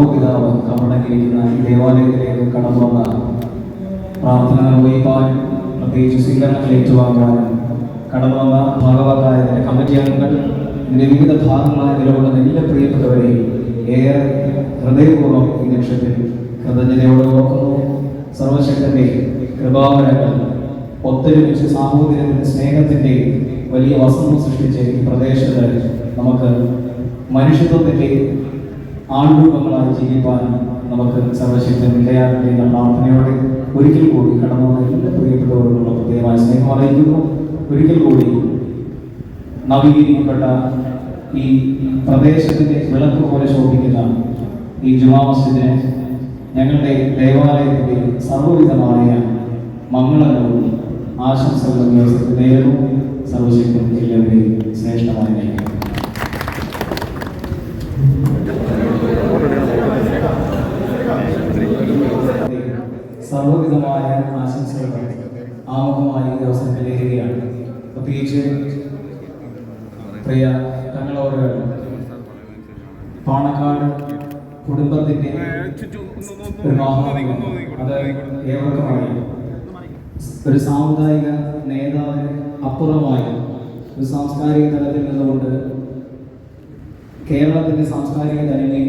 മാതാപിതാവ് കമടങ്ങിയിരിക്കുന്ന ഈ ദേവാലയത്തിലേക്ക് കടന്നു വന്ന പ്രാർത്ഥന നിർവഹിക്കാനും പ്രത്യേകിച്ച് സ്വീകരണങ്ങൾ ഏറ്റുവാങ്ങാനും കടന്നു വന്ന ഭാഗവതായ കമ്മിറ്റി അംഗങ്ങൾ ഇതിന്റെ വിവിധ ഭാഗങ്ങളായ നിലകൊള്ളുന്ന എല്ലാ പ്രിയപ്പെട്ടവരെയും ഏറെ ഹൃദയപൂർവം ഈ നിമിഷത്തിൽ കൃതജ്ഞതയോടെ ഓർക്കുന്നു സർവശക്തന്റെ കൃപാവരങ്ങൾ ഒത്തൊരുമിച്ച് സാമൂഹികത്തിന്റെ സ്നേഹത്തിന്റെ വലിയ വസന്തം സൃഷ്ടിച്ച് ഈ പ്രദേശത്ത് നമുക്ക് മനുഷ്യത്വത്തിന്റെ ആൾരൂപങ്ങളായി ജീവിപ്പാൻ നമുക്ക് സർവശക്തൻ ഇടയാകട്ടെ എന്ന പ്രാർത്ഥനയോടെ ഒരിക്കൽ കൂടി കടന്നു വന്ന എല്ലാ പ്രിയപ്പെട്ടവരോടുള്ള പ്രത്യേകമായ സ്നേഹം അറിയിക്കുന്നു. ഒരിക്കൽ കൂടി നവീകരിക്കപ്പെട്ട ഈ പ്രദേശത്തിന്റെ വിളക്ക് പോലെ ശോഭിക്കുന്ന ഈ ജുമാ മസ്ജിദിനെ ഞങ്ങളുടെ ദേവാലയത്തിന്റെ സർവവിധമായ മംഗളങ്ങളും ആശംസകളും നേരുന്നു. സർവശക്തൻ സർവവിധമായ ആശംസകൾ ആമുഖമായി ഈ അവസരത്തിൽ നേരുകയാണ്. പ്രത്യേകിച്ച് പ്രിയ തങ്ങളോടുകൾ പാണക്കാട് കുടുംബത്തിന്റെ അത് ഏവർക്കും അറിയാം. ഒരു സാമുദായിക നേതാവിന് അപ്പുറമായി ഒരു സാംസ്കാരിക തലത്തിൽ നിന്നുകൊണ്ട് കേരളത്തിന്റെ സാംസ്കാരിക തനിമയെ